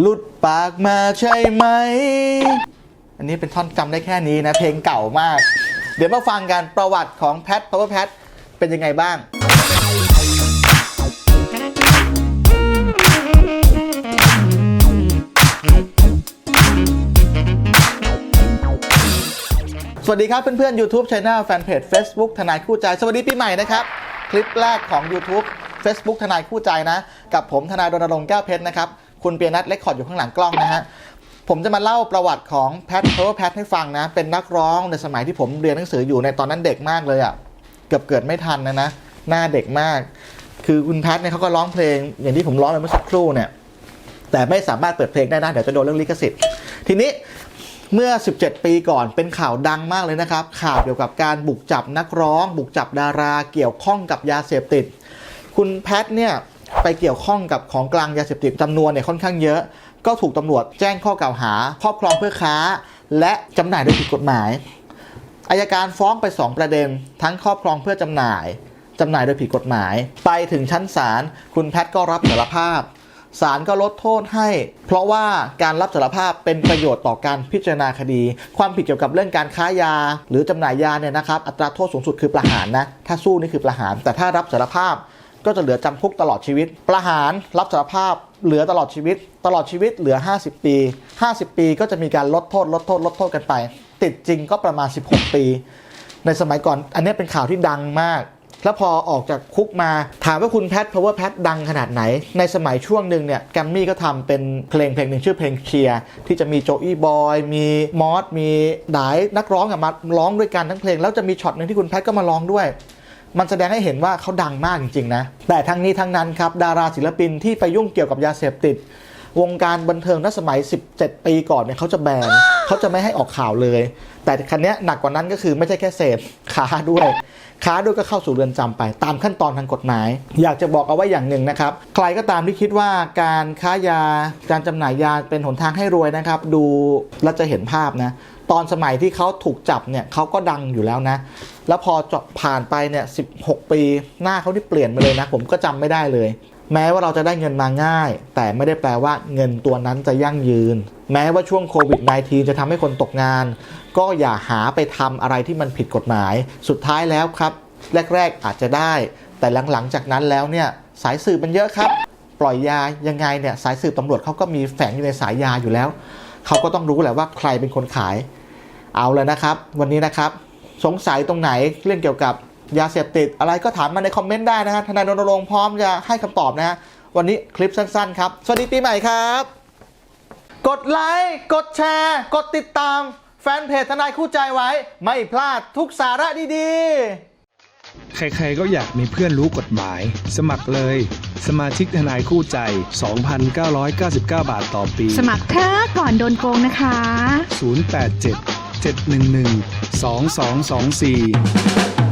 หลุดปากมาใช่ไหม อันนี้เป็นท่อนจำได้แค่นี้นะ เพลงเก่ามาก เดี๋ยวมาฟังกันประวัติของแพท power pat เป็นยังไงบ้างสวัสดีครับเพื่อนๆ YouTube Channel Fanpage Facebook ทนายคู่ใจ สวัสดีปีใหม่นะครับ คลิปแรกของ YouTube Facebook ทนายคู่ใจนะ กับผมทนายรณรงค์แก้วเพชรนะครับ คุณเปียนัทเล็กคอร์ดอยู่ข้างหลังกล้องนะฮะผมจะมาเล่าประวัติของแพทเพอร์แพทให้ฟังนะ เป็นนักร้องในสมัยที่ผมเรียนหนังสืออยู่ในตอนนั้นเด็กมากเลยอะ่ะเกือบเกิดไม่ทันนะนะหน้าเด็กมาก คือคุณแพทเนี่ยเขาก็ร้องเพลง อย่างที่ผมร้องไปเมื่อสักครู่เนี่ยแต่ไม่สามารถเปิดเพลงได้นะเดี๋ยวจะโดนเรื่องลิขสิทธิ์ทีนี้เมื่อ 17 ปีก่อนเป็นข่าวดังมากเลยนะครับ ข่าวเกี่ยวกับการบุกจับนักร้อง บุกจับดาราเกี่ยวข้องกับยาเสพติด คุณแพทเนี่ย ไปเกี่ยวข้องกับของกลางยาเสพติดจำนวนเนี่ยค่อนข้างเยอะ ก็ถูกตำรวจแจ้งข้อกล่าวหา ครอบครองเพื่อค้า และจำหน่ายโดยผิดกฎหมายอายการฟ้องไป 2 ประเด็น ทั้งครอบครองเพื่อจำหน่ายจำหน่ายโดยผิดกฎหมาย ไปถึงชั้นศาลคุณแพทก็รับสารภาพศาลก็ลดโทษให้ เพราะว่าการรับสารภาพเป็นประโยชน์ต่อการพิจารณาคดี ความผิดเกี่ยวกับเรื่องการค้ายา หรือจำหน่ายยาเนี่ยนะครับ อัตราโทษสูงสุดคือประหารนะ ถ้าสู้นี่คือประหาร แต่ถ้ารับสารภาพ ก็จะเหลือจำคุกตลอดชีวิต ประหารรับสารภาพเหลือตลอดชีวิต ตลอดชีวิตเหลือ 50 ปี 50 ปีก็จะมีการลดโทษลดโทษลดโทษกันไป ติดจริงก็ประมาณ 16 ปี ในสมัยก่อน อันนี้เป็นข่าวที่ดังมาก แล้วพอออกจากคุกมาถามว่าคุณแพท power แพทดังขนาดไหน ในสมัยช่วงหนึ่งเนี่ยแกมมี่ก็ทำเป็นเพลงเพลงหนึ่งชื่อเพลงเชียร์ที่จะมีโจอี้บอยมีมอสมีหลายนักร้องมาร้องด้วยกันทั้งเพลง แล้วจะมีช็อตหนึ่งที่คุณแพทก็มาร้องด้วย มันแสดงให้เห็นว่าเขาดังมากจริงๆนะ แต่ทั้งนี้ทั้งนั้นครับดาราศิลปินที่ไปยุ่งเกี่ยวกับยาเสพติด วงการบันเทิงณสมัย 17 ปีก่อนเนี่ยเขาจะแบนเขาจะไม่ให้ออกข่าวเลย แต่คันนี้หนักกว่านั้นก็คือไม่ใช่แค่เสพค้าด้วยค้าด้วยก็เข้าสู่เรือนจำไปตามขั้นตอนทางกฎหมาย อยากจะบอกเอาไว้อย่างหนึ่งนะครับ ใครก็ตามที่คิดว่าการค้ายาการจำหน่ายยาเป็นหนทางให้รวยนะครับ ดูแล้วจะเห็นภาพนะตอนสมัยที่เขาถูกจับเนี่ยเขาก็ดังอยู่แล้วนะ แล้วพอผ่านไปเนี่ย16ปีหน้าเขาที่เปลี่ยนไปเลยนะ ผมก็จำไม่ได้เลย แม้ว่าเราจะได้เงินมาง่าย แต่ไม่ได้แปลว่าเงินตัวนั้นจะยั่งยืน แม้ว่าช่วงโควิด -19 จะทำให้คนตกงาน ก็อย่าหาไปทำอะไรที่มันผิดกฎหมาย สุดท้ายแล้วครับ แรก ๆอาจจะได้ แต่หลังๆจากนั้นแล้วเนี่ยสายสืบมันเยอะครับ ปล่อยยายังไงเนี่ยสายสืบตำรวจเขาก็มีแฝงอยู่ในสายยาอยู่แล้ว เขาก็ต้องรู้แหละว่าใครเป็นคนขาย เอาเลยนะครับ วันนี้นะครับ สงสัยตรงไหนเรื่องเกี่ยวกับยาเสพติด อะไรก็ถามมาในคอมเมนต์ได้นะฮะทนายรณรงค์พร้อมจะให้คำตอบนะฮะวันนี้คลิปสั้นๆครับ สวัสดีปีใหม่ครับ กดไลค์กดแชร์ กดติดตามแฟนเพจทนายคู่ใจไว้ ไม่พลาดทุกสาระดีๆ ใครๆก็อยากมีเพื่อนรู้กฎหมาย สมัครเลย สมาชิกทนายคู่ใจ 2,999 บาทต่อปี สมัครเถอะก่อนโดนโกงนะคะ 087 711 2224